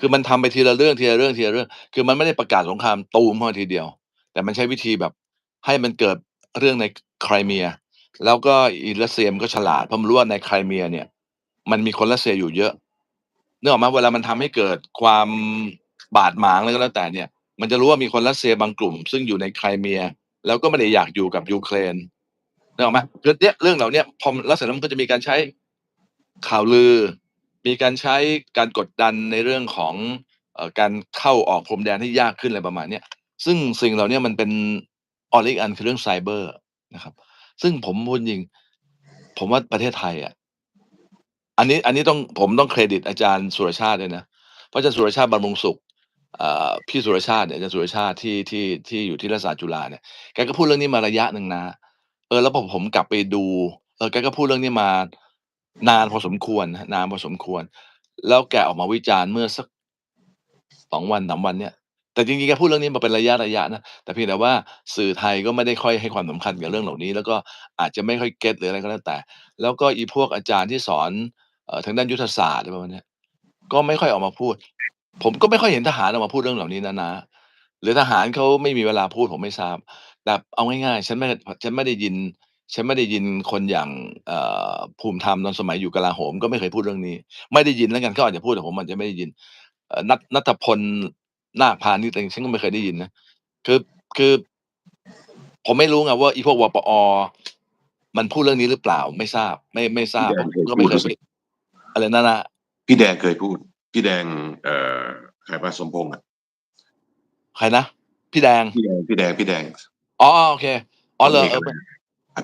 คือมันทำไปทีละเรื่องทีละเรื่องทีละเรื่อง คือมันไม่ได้ประกาศสงครามตูมมาทีเดียว แต่มันใช้วิธีแบบให้มันเกิดเรื่องในไครเมีย แล้วก็อีรัสเซียมก็ฉลาดเพราะมันรู้ว่าในไครเมียเนี่ย มันมีคนรัสเซียอยู่เยอะเนึกออกไหม?เวลามันทำให้เกิดความบาดหมางอะไรก็แล้วแต่เนี่ย มันจะรู้ว่ามีคนรัสเซียบางกลุ่ม ซึ่งอยู่ในไครเมีย แล้วก็ไม่ได้อยากอยู่กับยูเครนเนึกออกไหม?คือเนี่ยเรื่องเหล่าเนี้ยพอแล้วเสร็จแล้วมันก็จะมีการใช้ข่าวลือ มีการใช้การกดดันในเรื่องของอการเข้าออกพรมแดนให้ยากขึ้นอะไรประมาณเนี้ยซึ่งสิ่งเหล่านี้มันเป็นออละอีกอันคือเรื่องไซเบอร์นะครับ ซึ่งผมพูดจริง ผมว่าประเทศไทยอะอันนี้อันนี้ต้องผมต้องเครดิตอาจารย์สุรชาติด้วยนะเพราะอาจารย์สุรชาติบำรุงสุขอ่าพี่สุรชาติเนี่ยอาจารย์สุรชาติที่ที่ที่อยู่ที่รัฐศาสตร์จุฬาเนี่ยแกก็พูดเรื่องนี้มาระยะหนึ่งนะ เออแล้วพอผมกลับไปดูเออแกก็พูดเรื่องนี้มา นานพอสมควรนะนานพอสมควร แล้วแกออกมาวิจารณ์เมื่อสัก2วัน3วันเนี่ย แต่จริงๆแกพูดเรื่องนี้มาเป็นระยะๆนะแต่เพียงแต่ว่าสื่อไทยก็ไม่ได้ค่อยให้ความสำคัญกับเรื่องเหล่านี้ แล้วก็อาจจะไม่ค่อยเก็ตหรืออะไรก็แล้วแต่ แล้วก็อีพวกอาจารย์ที่สอนเอ่อทางด้านยุทธศาสตร์อะไรประมาณเนี้ยก็ไม่ค่อยออกมาพูด ผมก็ไม่ค่อยเห็นทหารออกมาพูดเรื่องเหล่านี้นะน้าหรือทหารเขาไม่มีเวลาพูดผมไม่ทราบ แต่เอาง่ายๆ ฉันไม่ฉันไม่ได้ยิน ฉันไม่ได้ยินคนอย่างเอ่อภูมิธรรมตอนสมัยอยู่กลาโหมก็ไม่เคยพูดเรื่องนี้ ไม่ได้ยินแล้วกันเขาอาจจะพูดแต่ผมอาจจะไม่ได้ยินเอ่อนัทนัทพลนาคพานิชอะไรฉันก็ไม่เคยได้ยินนะคือคือ ผมไม่รู้ไงว่าอีพวกวปอ.มันพูดเรื่องนี้หรือเปล่า ไม่ทราบ ไม่ไม่ทราบพี่แดผมงเคยก็พูไม่ดเคยรู้สึไปกอะไรนะน้า?พี่แดงเคยพูด พี่แดง เอ่อใครวะสมพงษ์อะใครนะพี่แดงพี่แดงพี่แดงพี่แดงอ๋อโอเคอ๋อเหรอ?เอกเอ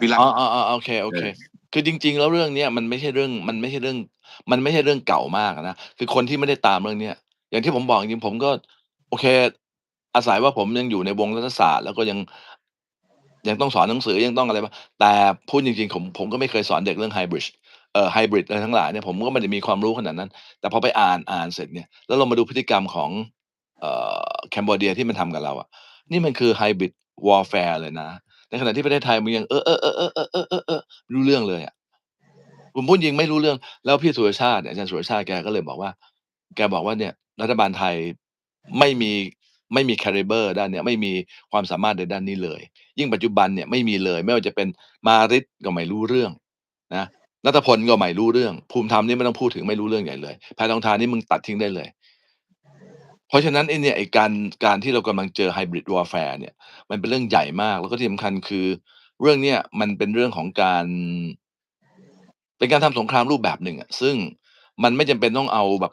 อะอไรมันนะอภิรักอ๋ษอณ์ๆๆโอเคเออๆคือจริง ๆ แล้วเรื่องเนี้ยมันไม่ใช่เรื่อง มันไม่ใช่เรื่อง มันไม่ใช่เรื่องเก่ามากอะนะ คือคนที่ไม่ได้ตามเรื่องเนี้ย อย่างที่ผมบอกจริง ๆ ผมก็ โอเค อาศัยว่าผมยังอยู่ในวงรัฐศาสตร์ แล้วก็ยัง ยังต้องสอนหนังสือ ยังต้องอะไรบ้าง แต่พูดจริง ๆ ผม ผมก็ไม่เคยสอนเด็กเรื่อง Hybrid เอ่อไฮบริดอะไรทั้งหลายเนี่ย ผมก็ไม่ได้มีความรู้ขนาดนั้น แต่พอไปอ่าน อ่านเสร็จเนี่ย แล้วเรามาดูพฤติกรรมของ เอ่อ แคนเบอร์เดียที่มันทำกับเราอะ นี่มันคือ Hybrid Warfare เลยนะ ในขณะที่ประเทศไทยมันยังเออๆๆๆๆๆๆไม่รู้เรื่องเลยอะผมพูดจริงไม่รู้เรื่อง แล้วพี่สุรชาติเนี่ยอาจารย์สุรชาติแกก็เลยบอกว่า แกบอกว่าเนี่ย รัฐบาลไทยไม่มีไม่มี Caliber ด้านเนี้ยไม่มีความสามารถในด้านนี้เลย ยิ่งปัจจุบันเนี่ยไม่มีเลย ไม่ว่าจะเป็นมาริษก็ไม่รู้เรื่องนะนัทพลก็ไม่รู้เรื่อง ภูมิธรรมนี่ไม่ต้องพูดถึงไม่รู้เรื่องใหญ่เลยแพทองธารนี่มึงตัดทิ้งได้เลย เพราะฉะนั้นไอ้เนี่ย ไอ้การ การที่เรากำลังเจอ Hybrid Warfare เนี่ย มันเป็นเรื่องใหญ่มาก แล้วก็ที่สำคัญ คือเรื่องเนี้ยมันเป็นเรื่องของการ เป็นการทำสงครามรูปแบบหนึ่งอะ ซึ่งมันไม่จำเป็นต้องเอาแบบ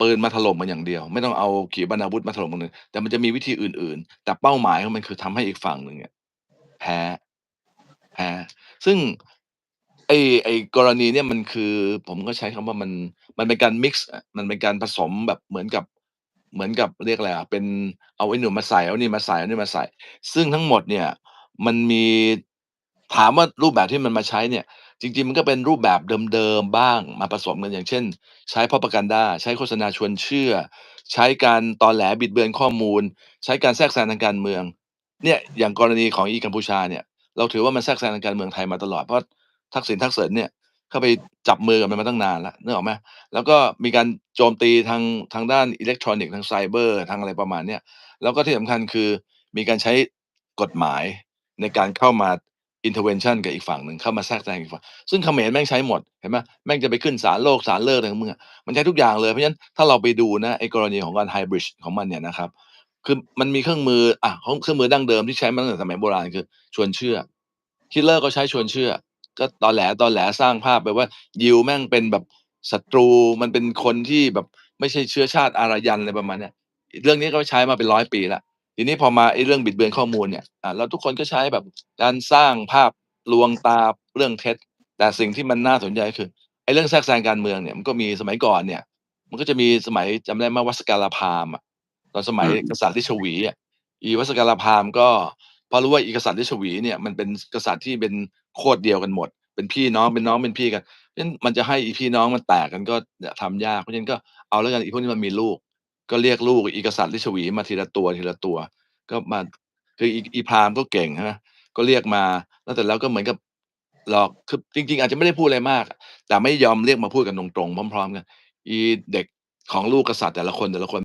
ปืนมาถล่มมันอย่างเดียว ไม่ต้องเอาขีปนาวุธมาถล่มคนอื่น แต่มันจะมีวิธีอื่น ๆ แต่เป้าหมายของมัน คือทำให้อีกฝั่งหนึ่งเนี่ย แพ้ แพ้ ซึ่ง ไอ้ ไอ้กรณีเนี้ยมันคือ ผมก็ใช้คำว่ามัน มันเป็นการมิกซ์อะ มันเป็นการผสมแบบเหมือนกับ เหมือนกับเรียกอะไรอะเป็นเอาไอ้หนู่นมาใส่เอานี่มาใส่เอานี่มาใส่ ซึ่งทั้งหมดเนี่ยมันมีถามว่ารูปแบบที่มันมาใช้เนี่ย จริง ๆ มันก็เป็นรูปแบบเดิมๆบ้างมาผสมกันอย่างเช่น ใช้ Propaganda ใช้โฆษณาชวนเชื่อ ใช้การตอแหลบิดเบือนข้อมูล ใช้การแทรกแซงทางการเมือง เนี่ยอย่างกรณีของอีกัมพูชาเนี่ย เราถือว่ามันแทรกแซงทางการเมืองไทยมาตลอดเพราะทักษิณทักษิณเนี่ย เข้าไปจับมือกับมันมาตั้งนานแล้วนึกออกไหม?แล้วก็มีการโจมตีทางทางด้านอิเล็กทรอนิกส์ทางไซเบอร์ทางอะไรประมาณเนี้ยแล้วก็ที่สำคัญคือมีการใช้กฎหมายในการเข้ามา Intervention กับอีกฝั่งหนึ่งเข้ามาแทรกแซงอีกฝั่งซึ่งเขมรแม่งใช้หมดเห็นไหม?แม่งจะไปขึ้นศาลโลกศาลเลิกอะไรของมึงอมันใช้ทุกอย่างเลยเพราะฉะนั้นถ้าเราไปดูนะไอ้กรณีของการ Hybrid ของมันเนี่ยนะครับคือมันมีเครื่องมืออะของเครื่องมือดั้งเดิมที่ใช้มาตั้งแต่สมัยโบราณคือ ชวนเชื่อฮิตเลอร์ก็ใช้ชวนเชื่อ ก็ตอแหลๆสร้างภาพไปว่า ยิวแม่งเป็นแบบศัตรูมันเป็นคนที่แบบไม่ใช่เชื้อชาติอารยันอะไรประมาณเนี้ยเรื่องนี้ก็ใช้มาเป็น100ปีแล้วทีนี้พอมาไอ้เรื่องบิดเบือนข้อมูลเนี่ยอ่าแล้วทุกคนก็ใช้แบบการสร้างภาพลวงตาเรื่องเท็จ แต่สิ่งที่มันน่าสนใจก็คือไอ้เรื่องแทรกแซงการเมืองเนี่ยมันก็มีสมัยก่อนเนี่ย มันก็จะมีสมัยจำได้ไหม?วัดสการพราหมณ์อะตอนสมัยอืมกษัตริย์ลิชวีอะอีวัดสการพราหมณ์ก็พอรู้ว่าอีกษัตริย์ลิชวีเนี่ยมันเป็นกษัตริย์ที่เป็น โคตรเดียวกันหมด เป็นพี่น้องเป็นน้องเป็นพี่กันเพราะฉะนั้นมันจะให้อีพี่น้องมันแตกกันก็เนี่ยทำยากเพราะฉะนั้นก็เอาแล้วกันอีพวกนี้มันมีลูก ก็เรียกลูกอีกษัตริย์ลิชวีมาทีละตัวๆก็มาคืออีพราหมณ์ก็เก่งใช่ไหม?ก็เรียกมาแล้วเสร็จแล้วก็เหมือนกับหลอกคือจริง ๆ อาจจะไม่ได้พูดอะไรมาก แต่ไม่ยอมเรียกมาพูดกันตรงๆพร้อม ๆ กัน อีเด็กของลูกกษัตริย์แต่ละคนแต่ละคน